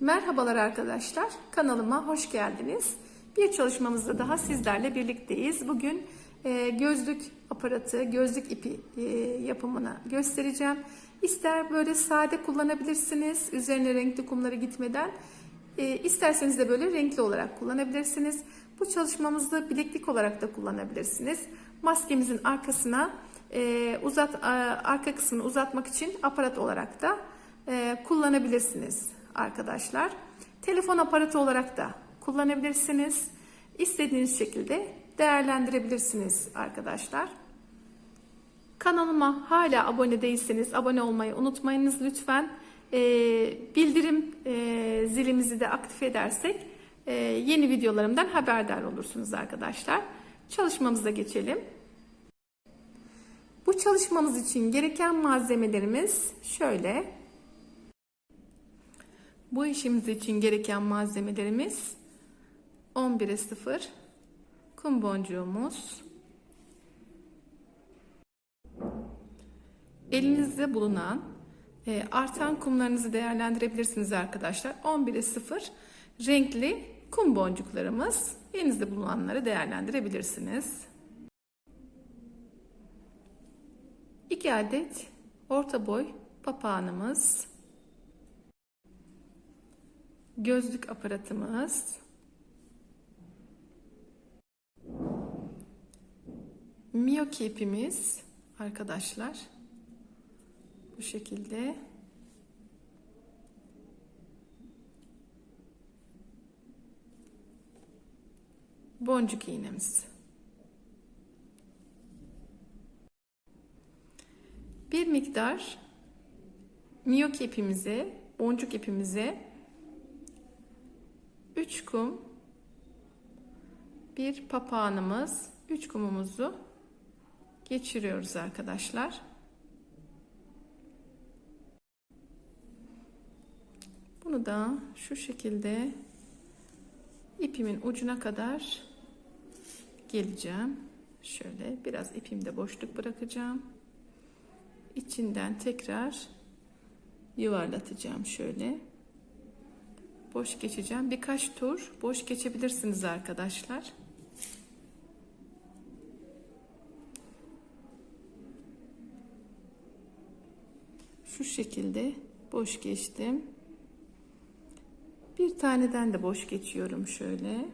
Merhabalar arkadaşlar, kanalıma hoş geldiniz. Bir çalışmamızda daha sizlerle birlikteyiz. Bugün e, gözlük aparatı, gözlük ipi e, yapımını göstereceğim. İster böyle sade kullanabilirsiniz, üzerine renkli kumları gitmeden. E, isterseniz de böyle renkli olarak kullanabilirsiniz. Bu çalışmamızda bileklik olarak da kullanabilirsiniz. Maskemizin arkasına e, uzat e, arka kısmını uzatmak için aparat olarak da e, kullanabilirsiniz arkadaşlar. Telefon aparatı olarak da kullanabilirsiniz. İstediğiniz şekilde değerlendirebilirsiniz arkadaşlar. Kanalıma hala abone değilseniz abone olmayı unutmayınız lütfen. E, bildirim e, zilimizi de aktif edersek e, yeni videolarımdan haberdar olursunuz arkadaşlar. Çalışmamıza geçelim. Bu çalışmamız için gereken malzemelerimiz şöyle. Bu işimiz için gereken malzemelerimiz 11'e 0 kum boncuğumuz elinizde bulunan e, artan kumlarınızı değerlendirebilirsiniz arkadaşlar. 11'e 0 renkli kum boncuklarımız elinizde bulunanları değerlendirebilirsiniz. 2 adet orta boy papağanımız gözlük aparatımız, miyoki arkadaşlar. Bu şekilde. Boncuk iğnemiz. Bir miktar miyoki ipimize, boncuk ipimize 3 kum bir papağanımız 3 kumumuzu geçiriyoruz arkadaşlar. Bunu da şu şekilde ipimin ucuna kadar geleceğim. Şöyle biraz ipimde boşluk bırakacağım. İçinden tekrar yuvarlatacağım şöyle boş geçeceğim. Birkaç tur boş geçebilirsiniz arkadaşlar. Şu şekilde boş geçtim. Bir taneden de boş geçiyorum şöyle.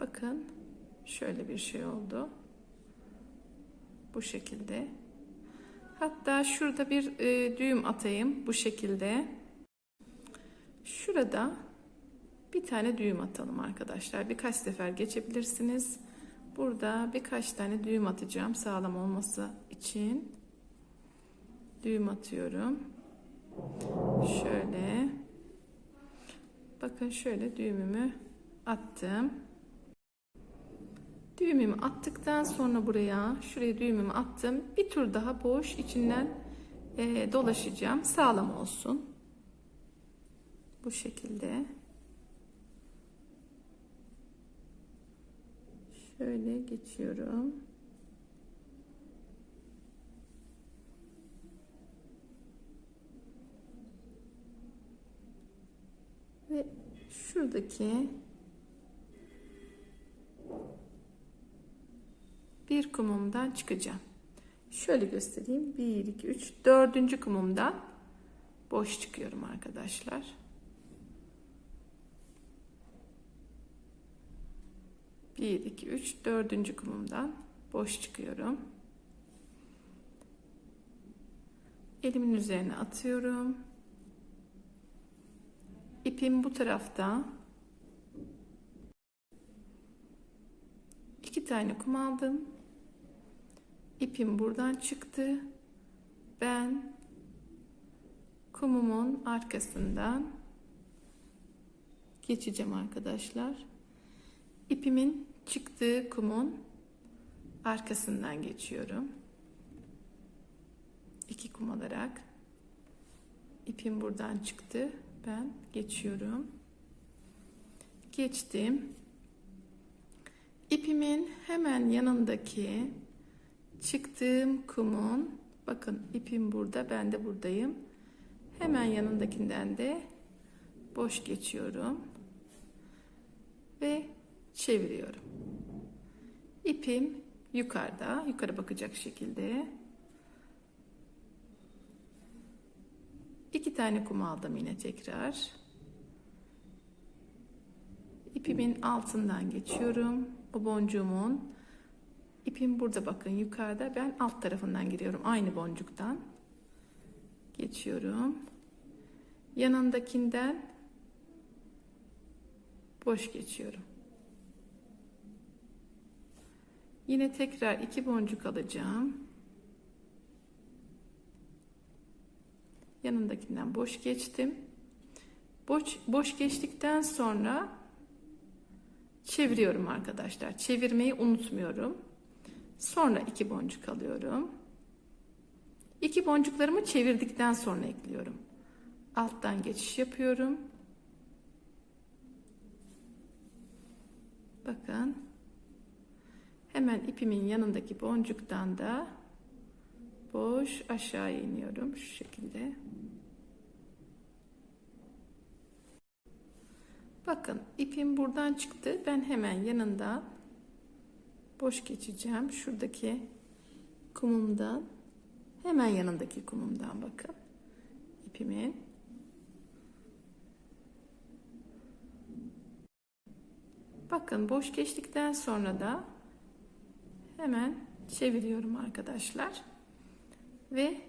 Bakın şöyle bir şey oldu. Bu şekilde. Hatta şurada bir e, düğüm atayım bu şekilde. Şurada bir tane düğüm atalım arkadaşlar. Birkaç sefer geçebilirsiniz. Burada birkaç tane düğüm atacağım sağlam olması için. Düğüm atıyorum. Şöyle. Bakın şöyle düğümümü attım. Düğümümü attıktan sonra buraya şuraya düğümümü attım. Bir tur daha boş içinden e, dolaşacağım. Sağlam olsun. Bu şekilde. Şöyle geçiyorum. Ve şuradaki bir kumumdan çıkacağım. Şöyle göstereyim. 1, 2, 3, dördüncü kumumdan boş çıkıyorum arkadaşlar. 1, 2, 3, dördüncü kumumdan boş çıkıyorum. Elimin üzerine atıyorum. İpim bu tarafta. İki tane kum aldım. İpim buradan çıktı. Ben kumumun arkasından geçeceğim arkadaşlar. İpimin çıktığı kumun arkasından geçiyorum. İki kum alarak ipim buradan çıktı. Ben geçiyorum. Geçtim. İpimin hemen yanındaki çıktığım kumun bakın ipim burada ben de buradayım. Hemen yanındakinden de boş geçiyorum ve çeviriyorum. İpim yukarıda, yukarı bakacak şekilde. İki tane kum aldım yine tekrar. İpimin altından geçiyorum. O boncuğumun ipim burada bakın yukarıda. Ben alt tarafından giriyorum aynı boncuktan. Geçiyorum. Yanındakinden boş geçiyorum. Yine tekrar iki boncuk alacağım. Yanındakinden boş geçtim. Boş, boş geçtikten sonra çeviriyorum arkadaşlar. Çevirmeyi unutmuyorum. Sonra iki boncuk alıyorum. İki boncuklarımı çevirdikten sonra ekliyorum. Alttan geçiş yapıyorum. Bakın. Hemen ipimin yanındaki boncuktan da boş aşağı iniyorum şu şekilde. Bakın ipim buradan çıktı. Ben hemen yanından boş geçeceğim. Şuradaki kumumdan hemen yanındaki kumumdan bakın. ipimin Bakın boş geçtikten sonra da hemen çeviriyorum arkadaşlar. Ve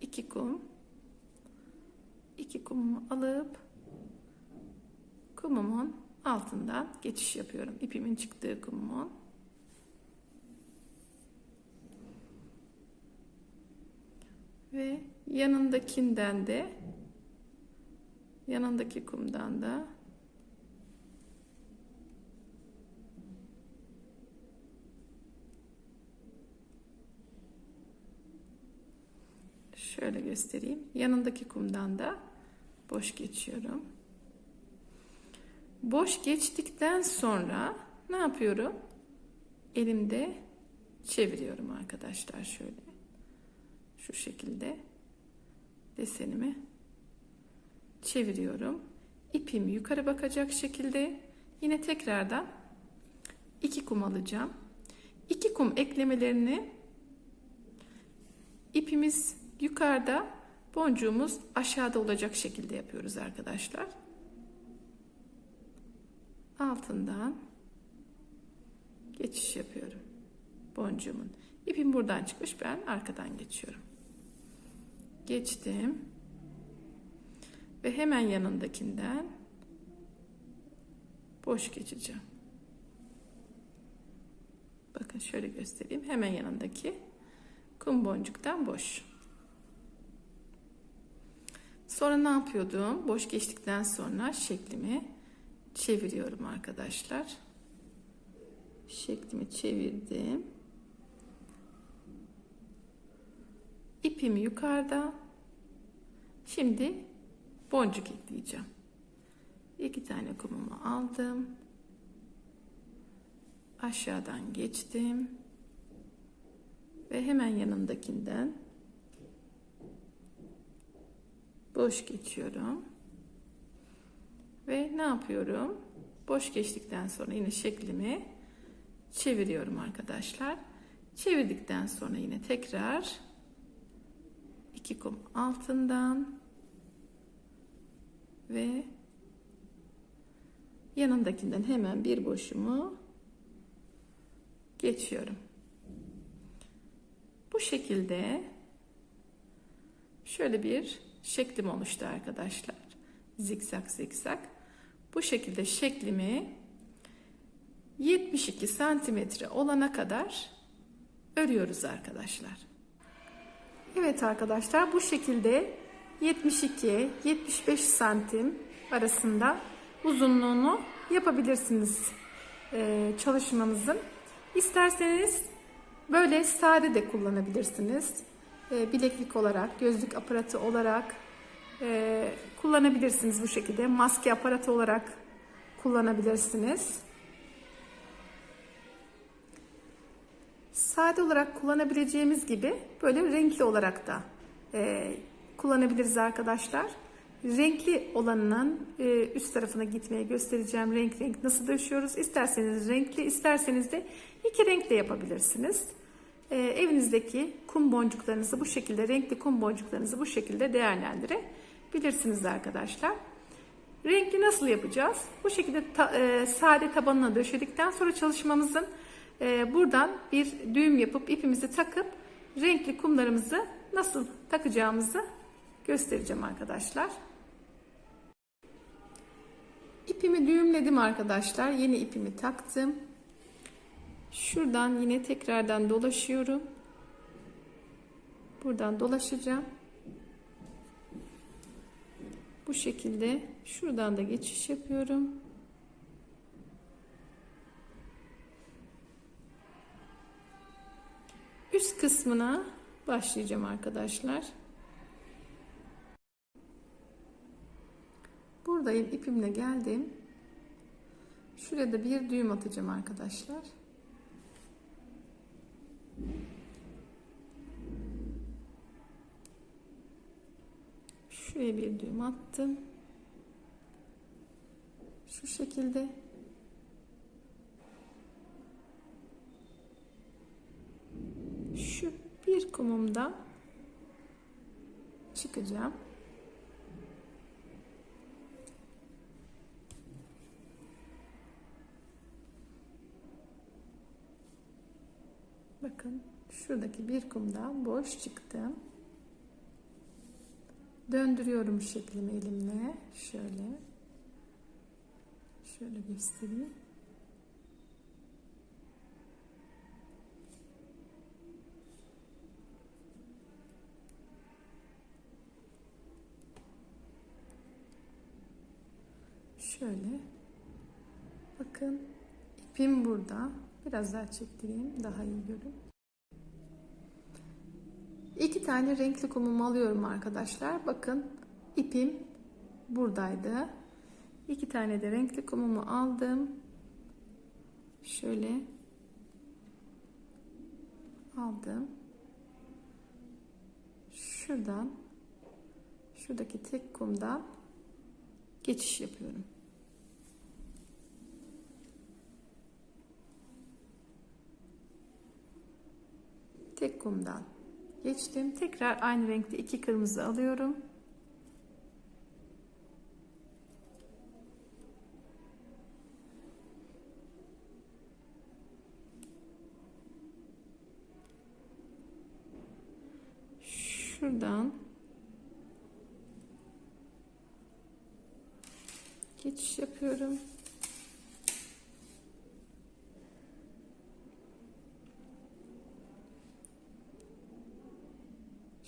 iki kum iki kumumu alıp kumumun altından geçiş yapıyorum. İpimin çıktığı kumumun. Ve yanındakinden de yanındaki kumdan da Şöyle göstereyim. Yanındaki kumdan da boş geçiyorum. Boş geçtikten sonra ne yapıyorum? Elimde çeviriyorum arkadaşlar şöyle. Şu şekilde desenimi çeviriyorum. İpim yukarı bakacak şekilde yine tekrardan iki kum alacağım. İki kum eklemelerini ipimiz yukarıda boncuğumuz aşağıda olacak şekilde yapıyoruz arkadaşlar. Altından geçiş yapıyorum. Boncuğumun. İpim buradan çıkmış ben arkadan geçiyorum. Geçtim. Ve hemen yanındakinden boş geçeceğim. Bakın şöyle göstereyim. Hemen yanındaki kum boncuktan boş. Sonra ne yapıyordum? Boş geçtikten sonra şeklimi çeviriyorum arkadaşlar. Şeklimi çevirdim. İpim yukarıda. Şimdi boncuk ekleyeceğim. İki tane kumumu aldım. Aşağıdan geçtim. Ve hemen yanındakinden boş geçiyorum. Ve ne yapıyorum? Boş geçtikten sonra yine şeklimi çeviriyorum arkadaşlar. Çevirdikten sonra yine tekrar iki kum altından ve yanındakinden hemen bir boşumu geçiyorum. Bu şekilde şöyle bir şeklim oluştu arkadaşlar. Zikzak zikzak. Bu şekilde şeklimi 72 santimetre olana kadar örüyoruz arkadaşlar. Evet arkadaşlar bu şekilde 72-75 santim arasında uzunluğunu yapabilirsiniz ee, çalışmamızın. İsterseniz böyle sade de kullanabilirsiniz bileklik olarak, gözlük aparatı olarak e, kullanabilirsiniz bu şekilde. Maske aparatı olarak kullanabilirsiniz. Sade olarak kullanabileceğimiz gibi böyle renkli olarak da e, kullanabiliriz arkadaşlar. renkli olanının e, üst tarafına gitmeye göstereceğim. Renk renk nasıl döşüyoruz? İsterseniz renkli, isterseniz de iki renk de yapabilirsiniz. E, evinizdeki kum boncuklarınızı bu şekilde, renkli kum boncuklarınızı bu şekilde değerlendirebilirsiniz arkadaşlar. Renkli nasıl yapacağız? Bu şekilde ta- e, sade tabanına döşedikten sonra çalışmamızın e, buradan bir düğüm yapıp ipimizi takıp renkli kumlarımızı nasıl takacağımızı göstereceğim arkadaşlar. İpimi düğümledim arkadaşlar. Yeni ipimi taktım. Şuradan yine tekrardan dolaşıyorum. Buradan dolaşacağım. Bu şekilde şuradan da geçiş yapıyorum. Üst kısmına başlayacağım arkadaşlar. Buradayım ipimle geldim. Şurada da bir düğüm atacağım arkadaşlar. Şuraya bir düğüm attım. Şu şekilde. Şu bir kumumda çıkacağım. Bakın şuradaki bir kumdan boş çıktım. Döndürüyorum şeklimi elimle. Şöyle. Şöyle göstereyim. Şöyle. Bakın ipim burada. Biraz daha çektireyim. Daha iyi görün. İki tane renkli kumumu alıyorum arkadaşlar. Bakın ipim buradaydı. İki tane de renkli kumumu aldım. Şöyle aldım. Şuradan şuradaki tek kumdan geçiş yapıyorum. Tek kumdan geçtim. Tekrar aynı renkte iki kırmızı alıyorum. Şuradan geçiş yapıyorum.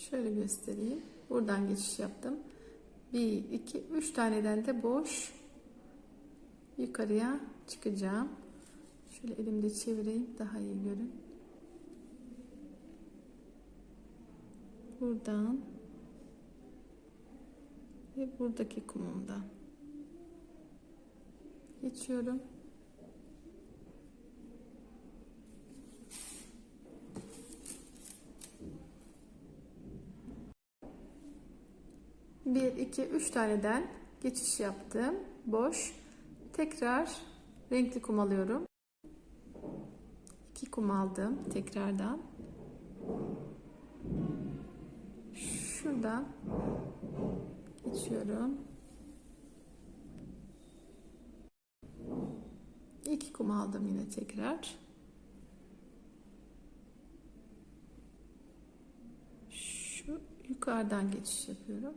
Şöyle göstereyim. Buradan geçiş yaptım. 1, 2, 3 taneden de boş yukarıya çıkacağım. Şöyle elimde çevireyim daha iyi görün. Buradan ve buradaki kumumdan geçiyorum. Bir, iki, üç taneden geçiş yaptım. Boş. Tekrar renkli kum alıyorum. İki kum aldım tekrardan. Şuradan geçiyorum. İki kum aldım yine tekrar. Şu yukarıdan geçiş yapıyorum.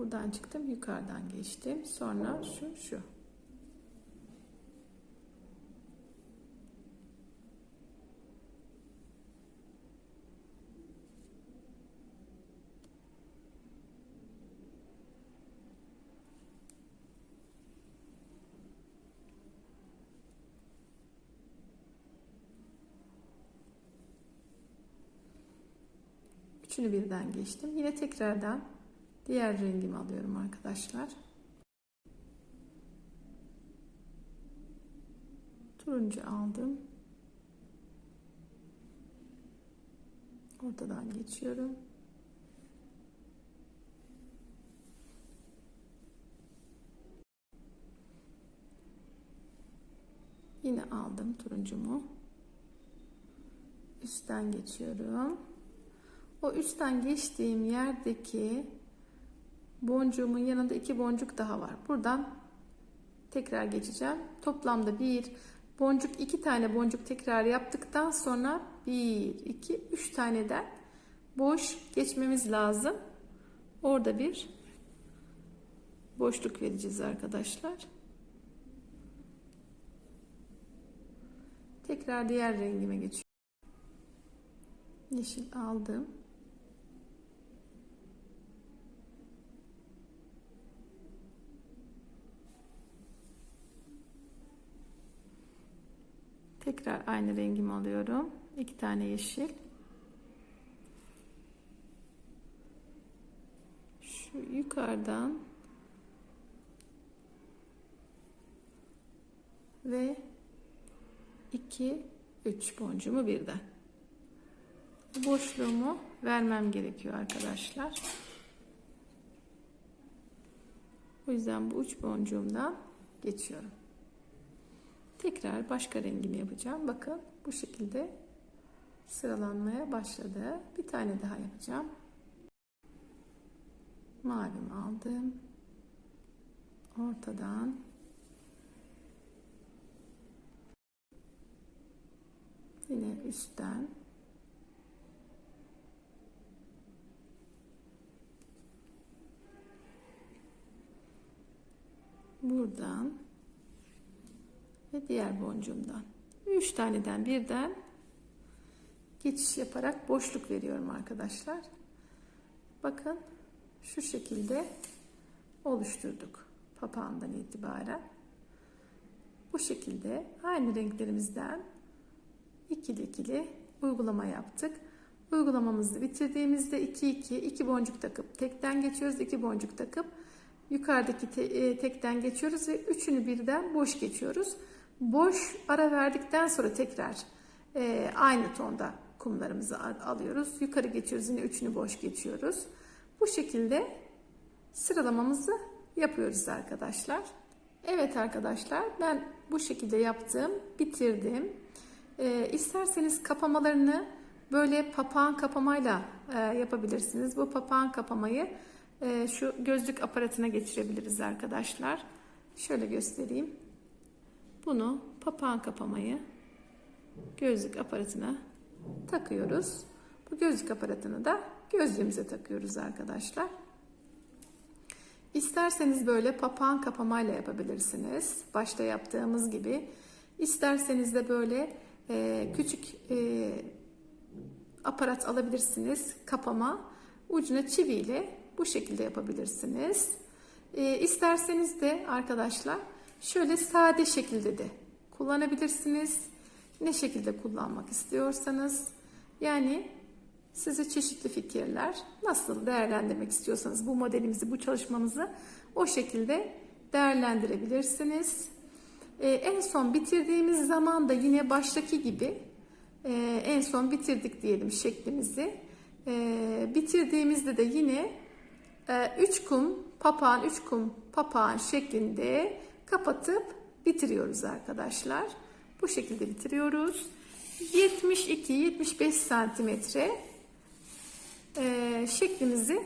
Buradan çıktım, yukarıdan geçtim. Sonra şu, şu. Üçünü birden geçtim. Yine tekrardan Diğer rengimi alıyorum arkadaşlar. Turuncu aldım. Ortadan geçiyorum. Yine aldım turuncumu. Üstten geçiyorum. O üstten geçtiğim yerdeki boncuğumun yanında iki boncuk daha var. Buradan tekrar geçeceğim. Toplamda bir boncuk iki tane boncuk tekrar yaptıktan sonra bir iki üç taneden boş geçmemiz lazım. Orada bir boşluk vereceğiz arkadaşlar. Tekrar diğer rengime geçiyorum. Yeşil aldım. Tekrar aynı rengimi alıyorum. İki tane yeşil. Şu yukarıdan ve 2 3 boncuğumu birden. Boşluğumu vermem gerekiyor arkadaşlar. O yüzden bu uç boncuğumdan geçiyorum. Tekrar başka rengimi yapacağım. Bakın bu şekilde sıralanmaya başladı. Bir tane daha yapacağım. Mavimi aldım. Ortadan yine üstten buradan ve diğer boncuğumdan. Üç taneden birden geçiş yaparak boşluk veriyorum arkadaşlar. Bakın şu şekilde oluşturduk papağandan itibaren. Bu şekilde aynı renklerimizden ikili ikili uygulama yaptık. Uygulamamızı bitirdiğimizde 2 2 2 boncuk takıp tekten geçiyoruz. 2 boncuk takıp yukarıdaki te, e, tekten geçiyoruz ve üçünü birden boş geçiyoruz. Boş ara verdikten sonra tekrar e, aynı tonda kumlarımızı alıyoruz. Yukarı geçiyoruz yine üçünü boş geçiyoruz. Bu şekilde sıralamamızı yapıyoruz arkadaşlar. Evet arkadaşlar ben bu şekilde yaptım, bitirdim. E, isterseniz kapamalarını böyle papağan kapamayla e, yapabilirsiniz. Bu papağan kapamayı e, şu gözlük aparatına geçirebiliriz arkadaşlar. Şöyle göstereyim. Bunu papağan kapamayı gözlük aparatına takıyoruz. Bu gözlük aparatını da gözlüğümüze takıyoruz arkadaşlar. İsterseniz böyle papağan kapamayla yapabilirsiniz. Başta yaptığımız gibi. İsterseniz de böyle e, küçük e, aparat alabilirsiniz. Kapama. Ucuna çiviyle bu şekilde yapabilirsiniz. E, isterseniz de arkadaşlar şöyle sade şekilde de kullanabilirsiniz. Ne şekilde kullanmak istiyorsanız. Yani size çeşitli fikirler nasıl değerlendirmek istiyorsanız bu modelimizi, bu çalışmamızı o şekilde değerlendirebilirsiniz. Ee, en son bitirdiğimiz zaman da yine baştaki gibi e, en son bitirdik diyelim şeklimizi. E, bitirdiğimizde de yine 3 e, kum papağan 3 kum papağan şeklinde kapatıp bitiriyoruz arkadaşlar. Bu şekilde bitiriyoruz. 72-75 santimetre e, şeklimizi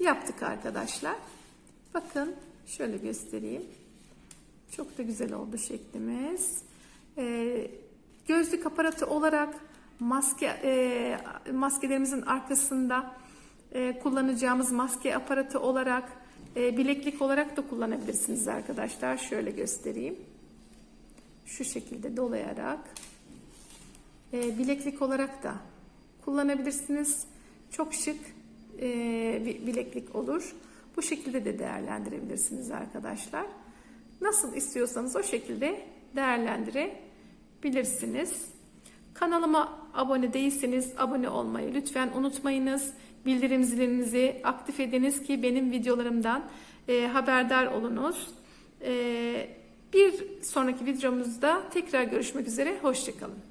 yaptık arkadaşlar. Bakın şöyle göstereyim. Çok da güzel oldu şeklimiz. E, gözlük aparatı olarak maske e, maskelerimizin arkasında e, kullanacağımız maske aparatı olarak e, bileklik olarak da kullanabilirsiniz arkadaşlar. Şöyle göstereyim. Şu şekilde dolayarak e, bileklik olarak da kullanabilirsiniz. Çok şık e, bir bileklik olur. Bu şekilde de değerlendirebilirsiniz arkadaşlar. Nasıl istiyorsanız o şekilde değerlendirebilirsiniz. Kanalıma abone değilseniz abone olmayı lütfen unutmayınız. Bildirim zilinizi aktif ediniz ki benim videolarımdan e, haberdar olunuz. E, bir sonraki videomuzda tekrar görüşmek üzere. Hoşçakalın.